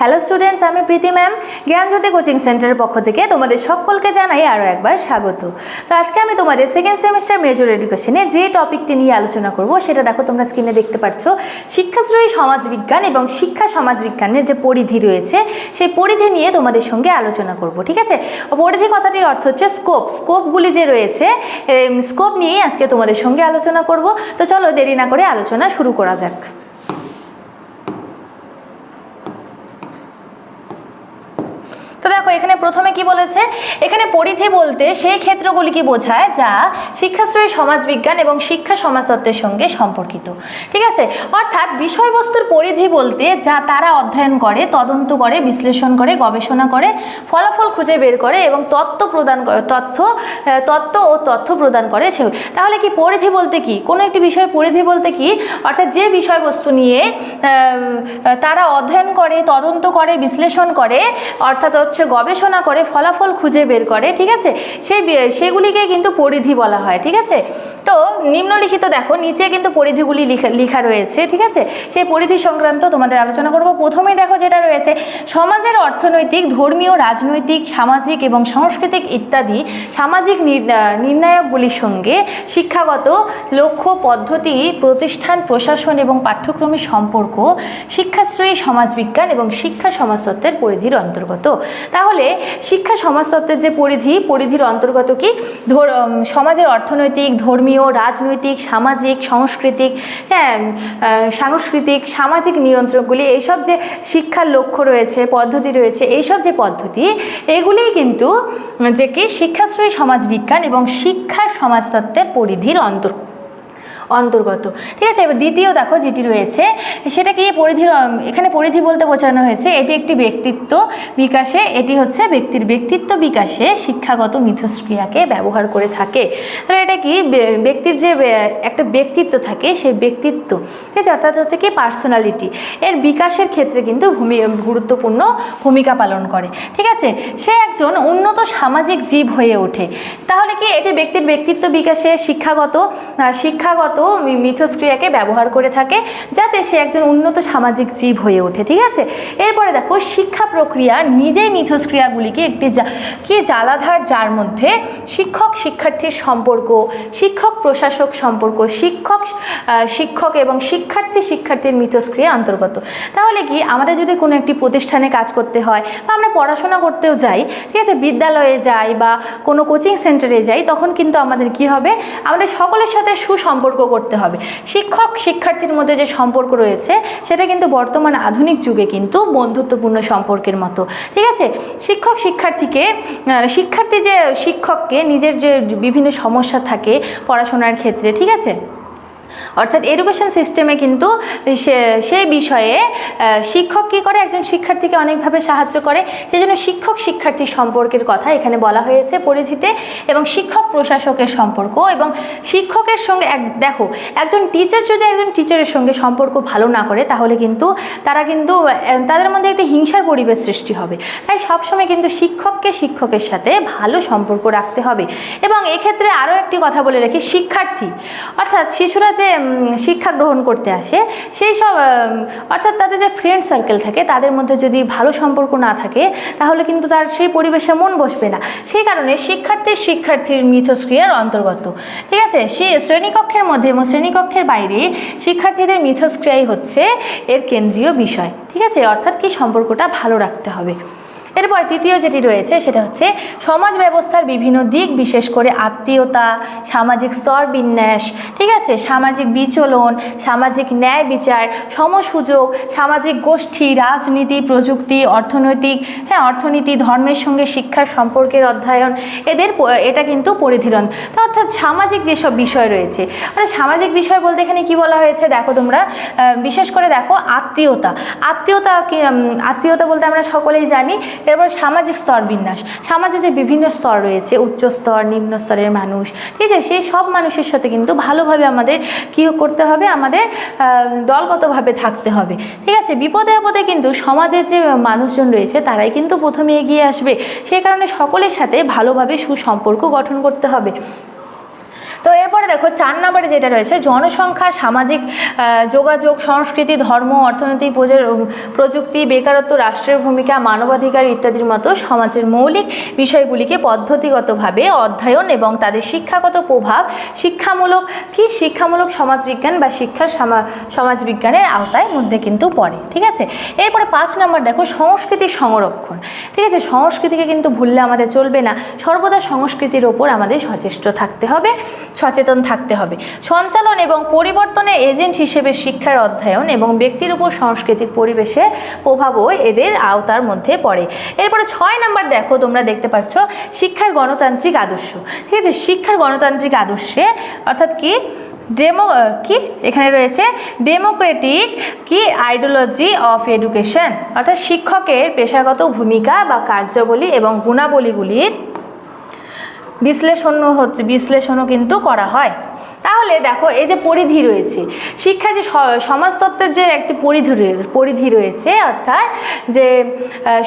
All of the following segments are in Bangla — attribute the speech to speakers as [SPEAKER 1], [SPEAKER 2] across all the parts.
[SPEAKER 1] হ্যালো স্টুডেন্টস আমি প্রীতি ম্যাম জ্ঞানজ্যোতি কোচিং সেন্টারের পক্ষ থেকে তোমাদের সকলকে জানাই আরও একবার স্বাগত। তো আজকে আমি তোমাদের সেকেন্ড সেমিস্টার মেজর এডুকেশনে যে টপিকটি নিয়ে আলোচনা করব, সেটা দেখো তোমরা স্ক্রিনে দেখতে পাচ্ছ শিক্ষাশ্রয়ী সমাজবিজ্ঞান এবং শিক্ষা সমাজবিজ্ঞানের যে পরিধি রয়েছে, সেই পরিধি নিয়ে তোমাদের সঙ্গে আলোচনা করব, ঠিক আছে? পরিধি কথাটির অর্থ হচ্ছে স্কোপ স্কোপগুলি যে রয়েছে স্কোপ নিয়েই আজকে তোমাদের সঙ্গে আলোচনা করব। তো চলো দেরি না করে আলোচনা শুরু করা যাক তো দেখো, এখানে প্রথমে কি বলেছে? এখানে পরিধি বলতে সেই ক্ষেত্রগুলিকে বোঝায়? যা শিক্ষাশ্রয়ী সমাজবিজ্ঞান এবং শিক্ষা সমাজতত্ত্বের সঙ্গে সম্পর্কিত। ঠিক আছে? অর্থাৎ বিষয়বস্তুর পরিধি বলতে যা তারা অধ্যয়ন করে, তদন্ত করে, বিশ্লেষণ করে, গবেষণা করে, ফলাফল খুঁজে বের করে এবং তত্ত্ব প্রদান করে, তথ্য তত্ত্ব ও তথ্য প্রদান করে সে তাহলে কি পরিধি বলতে কি? কোনো একটি বিষয় পরিধি বলতে কি? অর্থাৎ যে বিষয়বস্তু নিয়ে তারা অধ্যয়ন করে, তদন্ত করে, বিশ্লেষণ করে, অর্থাৎ হচ্ছে গবেষণা করে ফলাফল খুঁজে বের করে, ঠিক আছে? সেই সেগুলিকে কিন্তু পরিধি বলা হয়, ঠিক আছে? তো নিম্নলিখিত দেখো, নিচে কিন্তু পরিধিগুলি লিখা রয়েছে, ঠিক আছে? সেই পরিধি সংক্রান্ত তোমাদের আলোচনা করব। প্রথমেই দেখো যেটা রয়েছে, সমাজের অর্থনৈতিক, ধর্মীয়, রাজনৈতিক, সামাজিক এবং সাংস্কৃতিক ইত্যাদি সামাজিক নির- নির্ণায়কগুলির সঙ্গে শিক্ষাগত লক্ষ্য, পদ্ধতি, প্রতিষ্ঠান, প্রশাসন এবং পাঠ্যক্রমের সম্পর্ক, শিক্ষাশ্রয়ী সমাজবিজ্ঞান এবং শিক্ষা সমাজতত্ত্বের পরিধির অন্তর্গত। তাহলে শিক্ষা সমাজতত্ত্বের যে পরিধি, পরিধির অন্তর্গত কি? সমাজের অর্থনৈতিক, ধর্মীয়, রাজনৈতিক, সামাজিক, সাংস্কৃতিক হ্যাঁ সাংস্কৃতিক, সামাজিক নিয়ন্ত্রকগুলি, এইসব যে শিক্ষার লক্ষ্য রয়েছে, পদ্ধতি রয়েছে, এইসব যে পদ্ধতি, এগুলিই কিন্তু যে কি? শিক্ষাশ্রয়ী সমাজবিজ্ঞান এবং শিক্ষা সমাজতত্ত্বের পরিধির অন্তর অন্তর্গত। ঠিক আছে? এবার দ্বিতীয় দেখো যেটি রয়েছে, সেটা কি? পরিধির এখানে পরিধি বলতে বোঝানো হয়েছে, এটি একটি ব্যক্তিত্ব বিকাশে, এটি হচ্ছে ব্যক্তির ব্যক্তিত্ব বিকাশে শিক্ষাগত মিথস্ক্রিয়াকে ব্যবহার করে থাকে। তাহলে এটা কি? ব্যক্তির যে একটা ব্যক্তিত্ব থাকে সেই ব্যক্তিত্ব। ঠিক আছে? অর্থাৎ হচ্ছে কি? পার্সোনালিটি। এর বিকাশের ক্ষেত্রে কিন্তু ভূমি, গুরুত্বপূর্ণ ভূমিকা পালন করে। ঠিক আছে? সে একজন উন্নত সামাজিক জীব হয়ে ওঠে। তাহলে কি? এটি ব্যক্তির ব্যক্তিত্ব বিকাশে শিক্ষাগত শিক্ষাগত মি- মিথস্ক্রিয়াকে ব্যবহার করে থাকে যাতে সে একজন উন্নত সামাজিক জীব হয়ে ওঠে, ঠিক আছে? এরপরে দেখো, শিক্ষা প্রক্রিয়া নিজেই মিথস্ক্রিয়াগুলিকে একটি কি জ্বালাধার যার মধ্যে শিক্ষক, শিক্ষার্থীর সম্পর্ক, শিক্ষক, প্রশাসক সম্পর্ক, শিক্ষক শিক্ষক এবং শিক্ষার্থী, শিক্ষার্থীর মিথস্ক্রিয়া অন্তর্গত। তাহলে কি আমাদের যদি কোনো একটি প্রতিষ্ঠানে কাজ করতে হয় বা আমরা পড়াশোনা করতেও যাই, ঠিক আছে, বিদ্যালয়ে যাই বা কোনো কোচিং সেন্টারে যাই, তখন কিন্তু আমাদের কি হবে? আমাদের সকলের সাথে সুসম্পর্ক করতে হবে। শিক্ষক শিক্ষার্থীর মধ্যে যে সম্পর্ক রয়েছে, সেটা কিন্তু বর্তমান আধুনিক যুগে কিন্তু বন্ধুত্বপূর্ণ সম্পর্কের মতো। ঠিক আছে? শিক্ষক শিক্ষার্থীকে শিক্ষার্থী যে শিক্ষককে নিজের যে বিভিন্ন সমস্যা থাকে পড়াশোনার ক্ষেত্রে, ঠিক আছে? অর্থাৎ এডুকেশন সিস্টেমে কিন্তু সেই বিষয়ে শিক্ষক কী করে? একজন শিক্ষার্থীকে অনেকভাবে সাহায্য করে। সেই জন্য শিক্ষক শিক্ষার্থী সম্পর্কের কথা এখানে বলা হয়েছে পরিধিতে এবং শিক্ষক প্রশাসকের সম্পর্ক এবং শিক্ষকের সঙ্গে এক, দেখো, একজন টিচার যদি একজন টিচারের সঙ্গে সম্পর্ক ভালো না করে, তাহলে কিন্তু তারা কিন্তু তাদের মধ্যে একটি হিংসার পরিবেশ সৃষ্টি হবে। তাই সবসময় কিন্তু শিক্ষককে শিক্ষকের সাথে ভালো সম্পর্ক রাখতে হবে। এবং এক্ষেত্রে আরও একটি কথা বলে রাখি, শিক্ষার্থী, অর্থাৎ শিশুরা যে শিক্ষা গ্রহণ করতে আসে, সেই সব অর্থাৎ তাদের যে ফ্রেন্ড সার্কেল থাকে, তাদের মধ্যে যদি ভালো সম্পর্ক না থাকে, তাহলে কিন্তু তার সেই পরিবেশে মন বসবে না। সেই কারণে শিক্ষার্থীর শিক্ষার্থীর মিথস্ক্রিয়ার অন্তর্গত। ঠিক আছে? সে শ্রেণীকক্ষের মধ্যে এবং শ্রেণীকক্ষের বাইরে শিক্ষার্থীদের মিথস্ক্রিয়াই হচ্ছে এর কেন্দ্রীয় বিষয়। ঠিক আছে? অর্থাৎ কি সম্পর্কটা ভালো রাখতে হবে। এরপর তৃতীয় যেটি রয়েছে, সেটা হচ্ছে সমাজ ব্যবস্থার বিভিন্ন দিক, বিশেষ করে আত্মীয়তা, সামাজিক স্তর বিন্যাস, ঠিক আছে? সামাজিক বিচলন, সামাজিক ন্যায় বিচার, সমসুযোগ, সামাজিক গোষ্ঠী, রাজনীতি, প্রযুক্তি, অর্থনৈতিক হ্যাঁ অর্থনীতি, ধর্মের সঙ্গে শিক্ষার সম্পর্কের অধ্যয়ন, এদের এটা কিন্তু পরিধিরণ অর্থাৎ সামাজিক যেসব বিষয় রয়েছে মানে সামাজিক বিষয় বলতে এখানে কি বলা হয়েছে? দেখো তোমরা বিশেষ করে দেখো আত্মীয়তা। আত্মীয়তা আত্মীয়তা বলতে আমরা সকলেই জানি এরপর সামাজিক স্তর বিন্যাস। সমাজে যে বিভিন্ন স্তর রয়েছে, উচ্চ স্তর, নিম্ন স্তরের মানুষ, ঠিক আছে, সেই সব মানুষের সাথে কিন্তু ভালোভাবে আমাদের কী করতে হবে? আমাদের দলগতভাবে থাকতে হবে। ঠিক আছে, বিপদে আপদে কিন্তু সমাজের যে মানুষজন রয়েছে, তারাই কিন্তু প্রথমে এগিয়ে আসবে। সেই কারণে সকলের সাথে ভালোভাবে সুসম্পর্ক গঠন করতে হবে। তো এরপরে দেখো, চার নম্বরে যেটা রয়েছে, জনসংখ্যা, সামাজিক যোগাযোগ, সংস্কৃতি, ধর্ম অর্থনৈতিক প্রযুক্তি, বেকারত্ব, রাষ্ট্রের ভূমিকা, মানবাধিকার ইত্যাদির মতো সমাজের মৌলিক বিষয়গুলিকে পদ্ধতিগতভাবে অধ্যয়ন এবং তাদের শিক্ষাগত প্রভাব, শিক্ষামূলক, কি শিক্ষামূলক সমাজবিজ্ঞান বা শিক্ষার সামা- সমাজবিজ্ঞানের আওতায় মধ্যে কিন্তু পড়ে, ঠিক আছে? এরপরে পাঁচ নম্বর দেখো, সংস্কৃতি সংরক্ষণ, ঠিক আছে? সংস্কৃতিকে কিন্তু ভুললে আমাদের চলবে না, সর্বদা সংস্কৃতির ওপর আমাদের সচেষ্ট থাকতে হবে। সচেতন থাকতে হবে। সঞ্চালন এবং পরিবর্তনের এজেন্ট হিসেবে শিক্ষার অধ্যয়ন এবং ব্যক্তির উপর সাংস্কৃতিক পরিবেশের প্রভাবও এদের আওতার মধ্যে পড়ে। এরপরে ছয় নাম্বার দেখো, তোমরা দেখতে পাচ্ছ শিক্ষার গণতান্ত্রিক আদর্শ। ঠিক আছে, শিক্ষার গণতান্ত্রিক আদর্শে অর্থাৎ কি? ডেমো কি? এখানে রয়েছে ডেমোক্রেটিক কি? Ideology of education. অর্থাৎ শিক্ষকের পেশাগত ভূমিকা বা কার্যাবলী এবং গুণাবলীগুলির বিশ্লেষণ হচ্ছে, বিশ্লেষণও কিন্তু করা হয়। তাহলে দেখো, এই যে পরিধি রয়েছে, শিক্ষা যে সমাজতত্ত্বের যে একটি পরিধি পরিধি রয়েছে, অর্থাৎ যে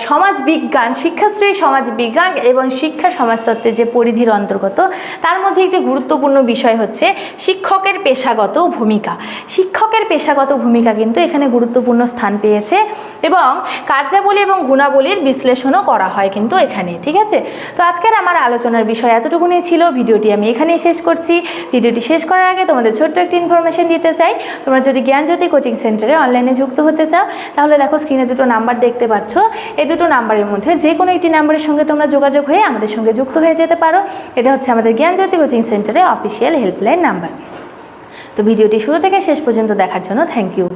[SPEAKER 1] সমাজ বিজ্ঞান শিক্ষাশ্রয়ী সমাজ বিজ্ঞান এবং শিক্ষা সমাজতত্ত্বের যে পরিধির অন্তর্গত, তার মধ্যে একটি গুরুত্বপূর্ণ বিষয় হচ্ছে শিক্ষকের পেশাগত ভূমিকা। শিক্ষকের পেশাগত ভূমিকা কিন্তু এখানে গুরুত্বপূর্ণ স্থান পেয়েছে এবং কার্যাবলী এবং গুণাবলীর বিশ্লেষণও করা হয় কিন্তু এখানে, ঠিক আছে? তো আজকের আমার আলোচনার বিষয় এতটুকুনি ছিল, ভিডিওটি আমি এখানেই শেষ করছি। ভিডিওটি শেষ করার আগে তোমাদের ছোট্ট একটি ইনফরমেশন দিতে চাই। তোমরা যদি জ্ঞানজ্যোতি কোচিং সেন্টারে অনলাইনে যুক্ত হতে চাও, তাহলে দেখো স্ক্রিনে দুটো নাম্বার দেখতে পাচ্ছ। এই দুটো নাম্বারের মধ্যে যে কোনো একটি নাম্বারের সঙ্গে তোমরা যোগাযোগ হয়ে আমাদের সঙ্গে যুক্ত হয়ে যেতে পারো। এটা হচ্ছে আমাদের জ্ঞানজ্যোতি কোচিং সেন্টারে অফিসিয়াল হেল্পলাইন নাম্বার তো ভিডিওটি শুরু থেকে শেষ পর্যন্ত দেখার জন্য থ্যাংক ইউ